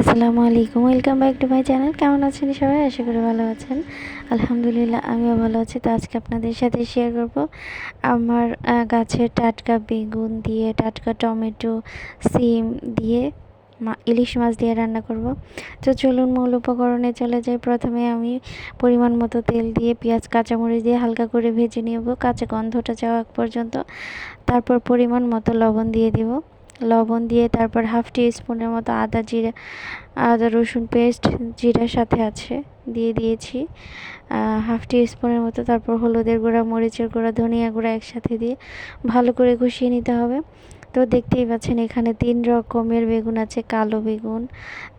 আসসালামু আলাইকুম, welcome back to my channel. কেমন আছেন সবাই? আশা করি ভালো আছেন। আলহামদুলিল্লাহ, আমিও ভালো আছি। তো আজকে আপনাদের সাথে শেয়ার করব আমার গাছের টাটকা বেগুন দিয়ে, টাটকা টমেটো, সিম দিয়ে ইলিশ মাছ দিয়ে রান্না করব। তো চলুন মূল উপকরণে চলে যাই। প্রথমে আমি পরিমাণ মতো তেল দিয়ে, পেঁয়াজ, কাঁচামরিচ দিয়ে হালকা করে ভেজে নেব। কাঁচা গন্ধটা যাওয়া পর্যন্ত। তারপর পরিমাণ মতো লবণ দিয়ে দিব। লবণ দিয়ে তারপর হাফ টি স্পুনের মতো আদা জিরা, আদা, রসুন পেস্ট, জিরার সাথে আছে, দিয়ে দিয়েছি। হাফ টি স্পুনের মতো তারপর হলুদের গুঁড়া, মরিচের গুঁড়া, ধনিয়া গুঁড়া একসাথে দিয়ে ভালো করে কষিয়ে নিতে হবে। তো দেখতেই পাচ্ছেন এখানে তিন রকমের বেগুন আছে, কালো বেগুন,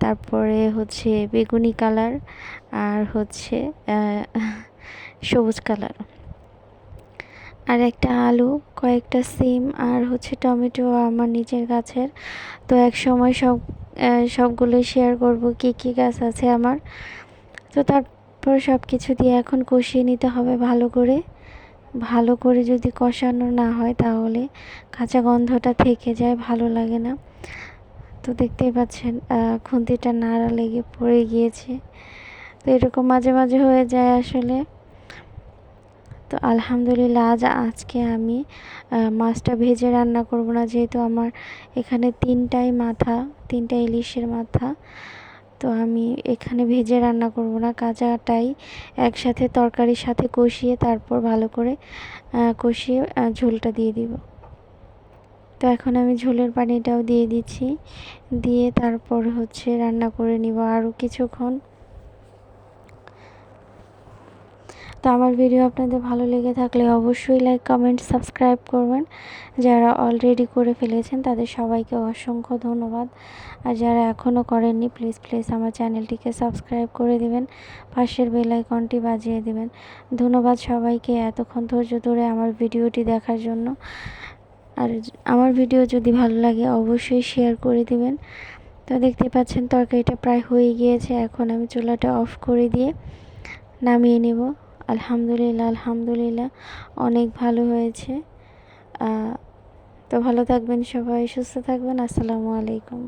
তারপরে হচ্ছে বেগুনি কালার, আর হচ্ছে সবুজ কালার। আর একটা আলু, কয়েকটা সিম আর হচ্ছে টমেটো আমার নিজের গাছের। তো এক সময় সব সবগুলো শেয়ার করব কি কি গাছ আছে আমার। তো তারপর সব কিছু দিয়ে এখন কষিয়ে নিতে হবে ভালো করে। ভালো করে যদি কষানো না হয় তাহলে কাঁচা গন্ধটা থেকে যায়, ভালো লাগে না। তো দেখতেই পাচ্ছেন খুন্তিটা নাড়া লেগে পড়ে গিয়েছে। তো এরকম মাঝে মাঝে হয়ে যায় আসলে। তো আলহামদুলিল্লাহ, আজ আজকে আমি মাছটা ভেজে রান্না করব না যেহেতু আমার এখানে তিনটাই মাথা, তিনটা ইলিশের মাথা। তো আমি এখানে ভেজে রান্না করব না, কাঁচাটাই একসাথে তরকারির সাথে কষিয়ে তারপর ভালো করে কষিয়ে ঝোলটা দিয়ে দিব। তো এখন আমি ঝোলের পানিটাও দিয়ে দিচ্ছি, দিয়ে তারপর হচ্ছে রান্না করে নিব আরও কিছুক্ষণ। তো আমার ভিডিও আপনাদের ভালো লেগে থাকলে অবশ্যই লাইক কমেন্ট সাবস্ক্রাইব করবেন। যারা অলরেডি করে ফেলেছেন তাদের সবাইকে অসংখ্য ধন্যবাদ। আর যারা এখনও করেননি প্লিজ প্লিজ আমার চ্যানেলটিকে সাবস্ক্রাইব করে দিবেন। পাশের বেল আইকনটি বাজিয়ে দিবেন। ধন্যবাদ সবাইকে এতক্ষণ ধৈর্য ধরে আমার ভিডিওটি দেখার জন্য। আর আমার ভিডিও যদি ভালো লাগে অবশ্যই শেয়ার করে দিবেন। তো দেখতে পাচ্ছেন তরকারিটা প্রায় হয়ে গিয়েছে, এখন আমি চুলাটা অফ করে দিয়ে নামিয়ে নেব। আলহামদুলিল্লাহ আলহামদুলিল্লাহ। অনেক ভালো হয়েছে। তো ভালো থাকবেন সবাই সুস্থ থাকবেন। আসসালামু আলাইকুম।